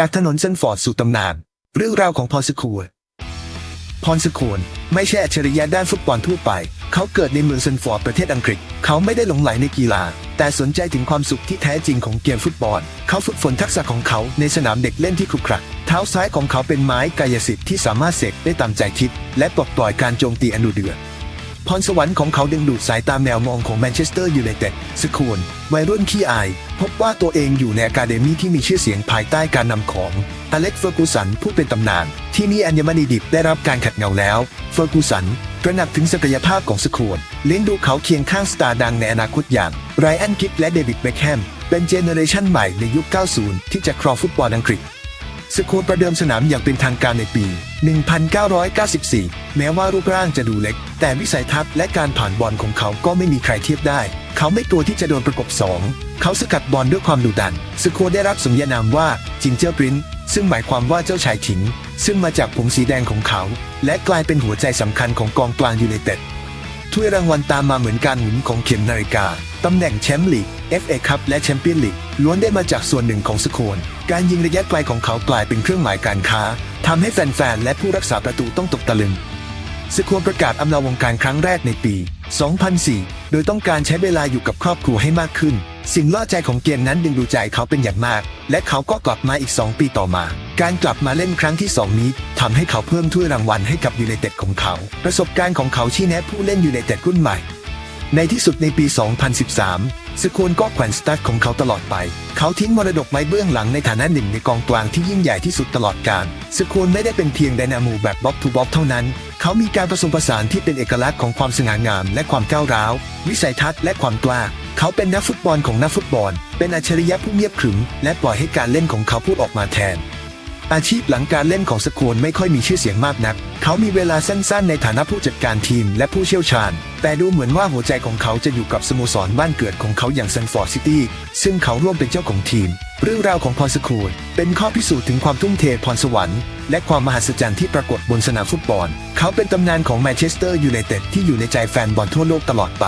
จากถนนเซนฟอร์ดสู่ตำนาน เรื่องราวของพรสคูลพรสคูลไม่ใช่อัจฉริยะด้านฟุตบอลทั่วไป เขาเกิดในเมืองเซนฟอร์ดประเทศอังกฤษ เขาไม่ได้หลงไหลในกีฬา แต่สนใจถึงความสุขที่แท้จริงของเกมฟุตบอล เขาฝึกฝนทักษะของเขาในสนามเด็กเล่นที่ครุขระเท้าซ้ายของเขาเป็นไม้กายสิทธิ์ที่สามารถเสกได้ตามใจคิด และปลดปล่อยการโจมตีอนุเดือด พรสวรรค์ของเขาดึงดูดสายตาแมวมองของแมนเชสเตอร์ยูไนเต็ดสคูลวัยรุ่นขี้อาย พบว่าตัวเองอยู่ในอะคาเดมีที่มีชื่อเสียงภายใต้การนำของอเล็กเฟอร์กูสันผู้เป็นตำนาน ที่นี่อัญมณีดิบได้รับการขัดเงาแล้ว เฟอร์กูสันตระหนักถึงศักยภาพของสคูลเลี้ยงดูเขาเคียงข้างสตาร์ดังในอนาคตอย่างไรอันกิกและเดวิดเบคแฮมเป็นเจเนอเรชันใหม่ในยุค 90 ที่จะครองฟุตบอลอังกฤษ สโคประเดิมสนามอย่างเป็นทางการในปี 1994 แม้ว่ารูปร่างจะดูเล็ก แต่วิสัยทัศน์และการผ่านบอลของเขาก็ไม่มีใครเทียบได้ เขาไม่กลัวที่จะโดนประกบสองเขาสกัดบอลด้วยความดุดัน สโคได้รับสมญานามว่าจิงเจอร์ปรินซึ่งหมายความว่าเจ้าชายถิง ซึ่งมาจากผมสีแดงของเขา และกลายเป็นหัวใจสำคัญของกองกลางยูไนเต็ดถ้วยรางวัลตามมาเหมือนการหมุนของเข็มนาฬิกา ตำแหน่งแชมป์ลีก FA คัพและแชมเปี้ยนลีกล้วนได้มาจากส่วนหนึ่งของสโคนการยิงระยะไกลของเขากลายเป็นเครื่องหมายการค้าทำให้แฟนๆ และผู้รักษาประตูต้องตกตะลึงสโคนประกาศอำลาวงการครั้งแรกในปี 2004 โดยต้องการใช้เวลาอยู่กับครอบครัวให้มากขึ้น สิ่งล่อใจของเกมนั้นดึงดูใจเขาเป็นอย่างมาก และเขาก็กลับมาอีก 2 ปีต่อมา การกลับมาเล่นครั้งที่ 2 นี้ทำให้เขาเพิ่มถ้วยรางวัลให้กับยูไนเต็ดของเขา ประสบการณ์ของเขาชี้แนะผู้เล่นยูไนเต็ดรุ่นใหม่ ในที่สุดในปี 2013สโคนก็แขวนสตาร์ทของเขาตลอดไป เขาทิ้งมรดกไว้เบื้องหลังในฐานะหนึ่งในกองกลางที่ยิ่งใหญ่ที่สุดตลอดกาลสโคนไม่ได้เป็นเพียงไดนามูแบบบ็อกทูบ็อกเท่านั้น เขามีการผสมผสานที่เป็นเอกลักษณ์ของความสง่างามและความก้าวร้าว วิสัยทัศน์และความกล้า เขาเป็นนักฟุตบอลของนักฟุตบอล เป็นอัจฉริยะผู้เงียบขรึม และปล่อยให้การเล่นของเขาพูดออกมาแทน อาชีพหลังการเล่นของสโคนไม่ค่อยมีชื่อเสียงมากนัก เขามีเวลาสั้นๆ ในฐานะผู้จัดการทีมและผู้เชี่ยวชาญ แต่ดูเหมือนว่าหัวใจของเขาจะอยู่กับสโมสรบ้านเกิดของเขาอย่างซันฟอร์ดซิตี้ ซึ่งเขาร่วมเป็นเจ้าของทีม เรื่องราวของพรสโคนเป็นข้อพิสูจน์ถึงความทุ่มเทพรสวรรค์และความมหัศจรรย์ที่ปรากฏบนสนามฟุตบอล เขาเป็นตำนานของแมนเชสเตอร์ยูไนเต็ดที่อยู่ในใจแฟนบอลทั่วโลกตลอดไป